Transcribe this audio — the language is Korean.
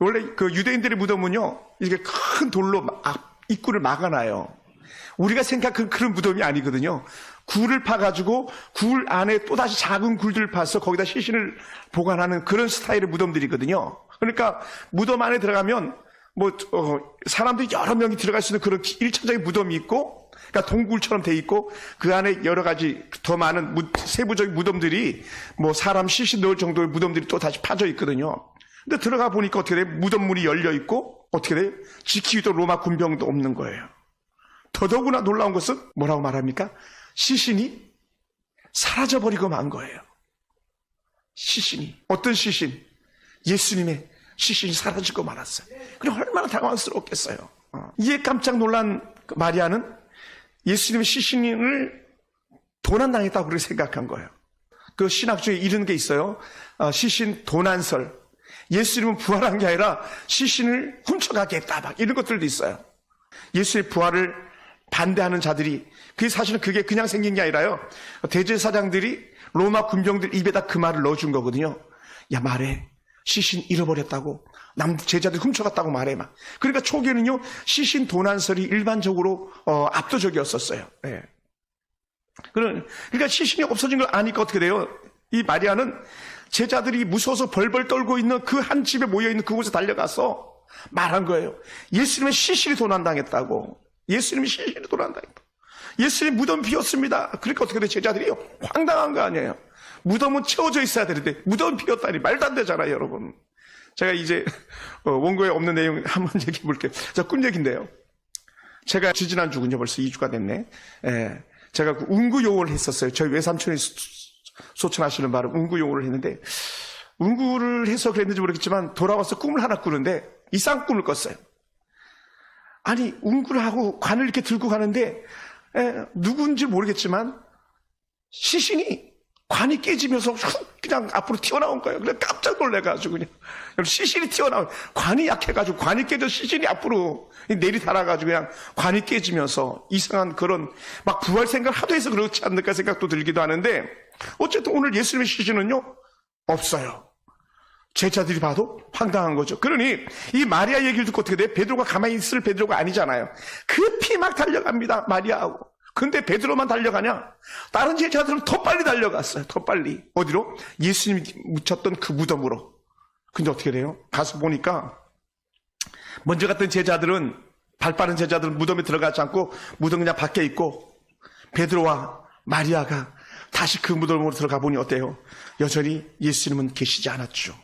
원래 그 유대인들의 무덤은요, 이게 큰 돌로 막 앞- 입구를 막아놔요. 우리가 생각한 그런 무덤이 아니거든요. 굴을 파가지고 굴 안에 또다시 작은 굴들을 파서 거기다 시신을 보관하는 그런 스타일의 무덤들이거든요. 그러니까 무덤 안에 들어가면 뭐, 어, 사람들이 여러 명이 들어갈 수 있는 그런 일차적인 무덤이 있고, 그러니까 동굴처럼 돼 있고, 그 안에 여러 가지 더 많은 무- 세부적인 무덤들이 뭐 사람 시신 넣을 정도의 무덤들이 또 다시 파져 있거든요. 근데 들어가 보니까 어떻게 돼? 무덤문이 열려 있고, 어떻게 돼? 지키기도 로마 군병도 없는 거예요. 더더구나 놀라운 것은 뭐라고 말합니까? 시신이 사라져버리고 만 거예요. 시신이. 어떤 시신? 예수님의 시신이 사라지고 말았어요. 그럼 얼마나 당황스럽겠어요. 어. 이에 깜짝 놀란 그 마리아는 예수님의 시신을 도난당했다고 생각한 거예요. 그 신학 중에 이런 게 있어요. 어, 시신 도난설. 예수님은 부활한 게 아니라 시신을 훔쳐가게 했다. 막 이런 것들도 있어요. 예수의 부활을 반대하는 자들이 그게 사실은 그게 그냥 생긴 게 아니라요. 대제사장들이 로마 군병들 입에다 그 말을 넣어준 거거든요. 야 말해 시신 잃어버렸다고 남 제자들 훔쳐갔다고 말해 막. 그러니까 초기에는요 시신 도난설이 일반적으로 어, 압도적이었었어요. 예. 그러니까 시신이 없어진 걸 아니까 어떻게 돼요? 이 마리아는 제자들이 무서워서 벌벌 떨고 있는 그 한 집에 모여 있는 그곳에 달려가서 말한 거예요. 예수님의 시신이 도난당했다고. 예수님이 시신이 도난당했다. 예수님 무덤 비었습니다. 그러니까 어떻게 돼? 제자들이 황당한 거 아니에요. 무덤은 채워져 있어야 되는데 무덤 비었다니 말도 안 되잖아요, 여러분. 제가 이제 어, 원고에 없는 내용 한번 얘기해 볼게요. 자, 꿈 얘기인데요. 제가 지지난주군요. 벌써 2주가 됐네. 예. 제가 그 운구 요원을 했었어요. 저희 외삼촌이 소- 소천하시는 바로 운구요원을 했는데, 운구를 해서 그랬는지 모르겠지만, 돌아와서 꿈을 하나 꾸는데, 이상 꿈을 꿨어요. 아니, 운구를 하고 관을 이렇게 들고 가는데, 에, 누군지 모르겠지만, 시신이 관이 깨지면서 훅 그냥 앞으로 튀어나온 거예요. 그래 깜짝 놀래가지고 그냥 시신이 튀어나온 관이 약해가지고 관이 깨져 시신이 앞으로 내리 달아가지고 그냥 관이 깨지면서 이상한 그런 막 부활 생각 하도 해서 그렇지 않을까 생각도 들기도 하는데 어쨌든 오늘 예수님의 시신은요 없어요. 제자들이 봐도 황당한 거죠. 그러니 이 마리아 얘기를 듣고 어떻게 돼? 베드로가 가만히 있을 베드로가 아니잖아요. 급히 막 달려갑니다. 마리아하고. 근데 베드로만 달려가냐? 다른 제자들은 더 빨리 달려갔어요. 더 빨리. 어디로? 예수님이 묻혔던 그 무덤으로. 근데 어떻게 돼요? 가서 보니까 먼저 갔던 제자들은 발 빠른 제자들은 무덤에 들어가지 않고 무덤 그냥 밖에 있고 베드로와 마리아가 다시 그 무덤으로 들어가 보니 어때요? 여전히 예수님은 계시지 않았죠.